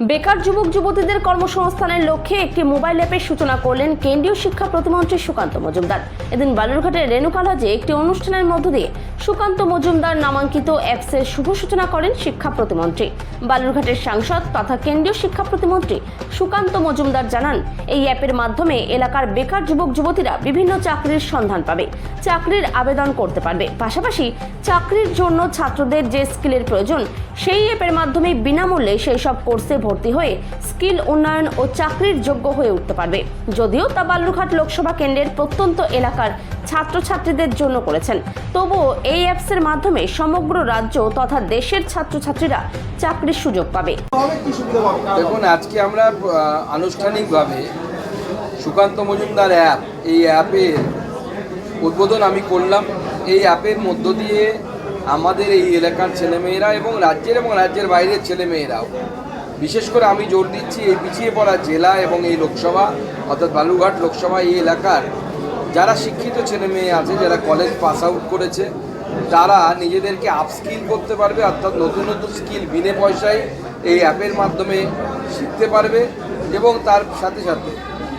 বেকার যুবক, যুবতীদের কর্মসংস্থানের লক্ষ্যে একটি মোবাইল অ্যাপের সূচনা করলেন কেন্দ্রীয় শিক্ষা প্রতিমন্ত্রী সুকান্ত মজুমদার। এদিন বালুরঘাটের রেণুকালজে একটি অনুষ্ঠানের মধ্য দিয়ে সুকান্ত মজুমদার নামাঙ্কিত অ্যাপসের শুভ সূচনা করেন শিক্ষা প্রতিমন্ত্রী। বালুরঘাটের সাংসদ তথা কেন্দ্রীয় শিক্ষা প্রতিমন্ত্রী সুকান্ত মজুমদার জানান, এই অ্যাপের মাধ্যমে এলাকার বেকার যুবক, যুবতীরা বিভিন্ন চাকরির সন্ধান পাবে, চাকরির আবেদন করতে পারবে। পাশাপাশি চাকরির জন্য ছাত্রদের যে স্কিলের প্রয়োজন, সেই অ্যাপের মাধ্যমে বিনামূল্যে সেই সব কোর্সে ভর্তি হয়ে স্কিল উন্নয়ন ও চাকরির যোগ্য হয়ে উঠতে পারবে। যদিও তা বালুরঘাট লোকসভা কেন্দ্রের প্রত্যন্ত এলাকার ছাত্রছাত্রীদের জন্য করেছেন। তবুও এই অ্যাপসের মাধ্যমে সমগ্র রাজ্য তথা দেশের ছাত্রছাত্রীরা চাকরির সুযোগ পাবে। দেখুন, আজকে আমরা আনুষ্ঠানিকভাবে সুকান্ত মজুমদার অ্যাপ এই অ্যাপের উদ্বোধন আমি করলাম। এই অ্যাপের মধ্য দিয়ে আমাদের এই এলাকার ছেলেমেয়েরা এবং রাজ্যের এবং রাজ্যের বাইরের ছেলেমেয়েরাও বিশেষ করে আমি জোর দিচ্ছি এই পিছিয়ে পড়া জেলা এবং এই লোকসভা, অর্থাৎ বালুঘাট লোকসভা এই এলাকার যারা শিক্ষিত ছেলে মেয়ে আছে, যারা কলেজ পাস আউট করেছে, তারা নিজেদেরকে আপস্কিল করতে পারবে, অর্থাৎ নতুন নতুন স্কিল বিনে পয়সায় এই অ্যাপের মাধ্যমে শিখতে পারবে এবং তার সাথে সাথে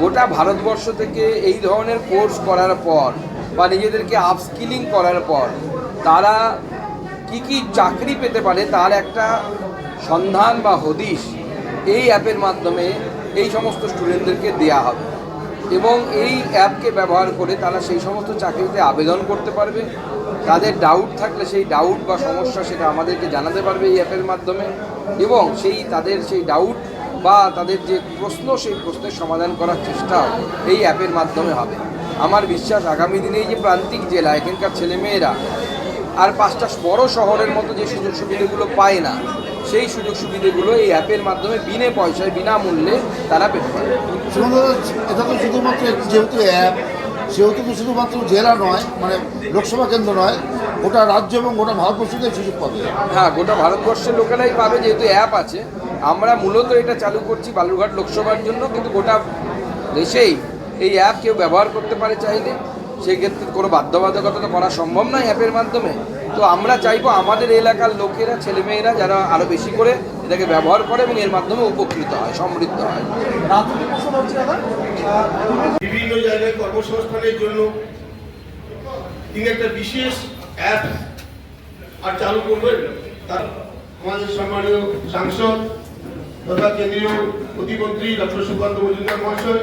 গোটা ভারতবর্ষ থেকে এই ধরনের কোর্স করার পর বা নিজেদেরকে আপস্কিলিং করার পর তারা কি কি চাকরি পেতে পারে তার একটা সন্ধান বা হদিশ এই অ্যাপের মাধ্যমে এই সমস্ত স্টুডেন্টদেরকে দেয়া হবে। এবং এই অ্যাপকে ব্যবহার করে তারা সেই সমস্ত চাকরিতে আবেদন করতে পারবে। তাদের ডাউট থাকলে সেই ডাউট বা সমস্যা সেটা আমাদেরকে জানাতে পারবে এই অ্যাপের মাধ্যমে। এবং সেই তাদের সেই ডাউট বা তাদের যে প্রশ্ন, সেই প্রশ্নের সমাধান করার চেষ্টা এই অ্যাপের মাধ্যমে হবে। আমার বিশ্বাস আগামী দিনে এই যে প্রান্তিক জেলা, এখানকার ছেলেমেয়েরা আর পাঁচটা বড় শহরের মতো যে সুযোগ সুবিধাগুলো পায় না সেই সুযোগ সুবিধাগুলো এই অ্যাপের মাধ্যমে বিনে পয়সায় বিনামূল্যে তারা পেতে পারে। এটা তো শুধুমাত্র যেহেতু অ্যাপ সেহেতু তো শুধুমাত্র জেলা নয় মানে লোকসভা কেন্দ্র নয় গোটা রাজ্য এবং গোটা ভারতবর্ষকে সুযোগ পাবে। হ্যাঁ গোটা ভারতবর্ষের লোকেরাই পাবে যেহেতু অ্যাপ আছে। আমরা মূলত এটা চালু করছি বালুরঘাট লোকসভার জন্য কিন্তু গোটা দেশেই এই অ্যাপ কেউ ব্যবহার করতে পারে চাইলে। সেই ক্ষেত্রে কোনো বাধ্যবাধকতা তো করা সম্ভব নয় অ্যাপের মাধ্যমে। তো আমরা চাইব আমাদের এলাকার লোকেরা ছেলেমেয়েরা যারা আরও বেশি করে এটাকে ব্যবহার করে এবং এর মাধ্যমে উপকৃত হয় সমৃদ্ধ হয়। বিভিন্ন জায়গায় কর্মসংস্থানের জন্য তিনি একটা বিশেষ অ্যাপ আর চালু করবেন। তার আমাদের সম্মানীয় সাংসদ তথা কেন্দ্রীয় প্রতিমন্ত্রী ডক্টর সুকান্ত মজুমদার মহাশয়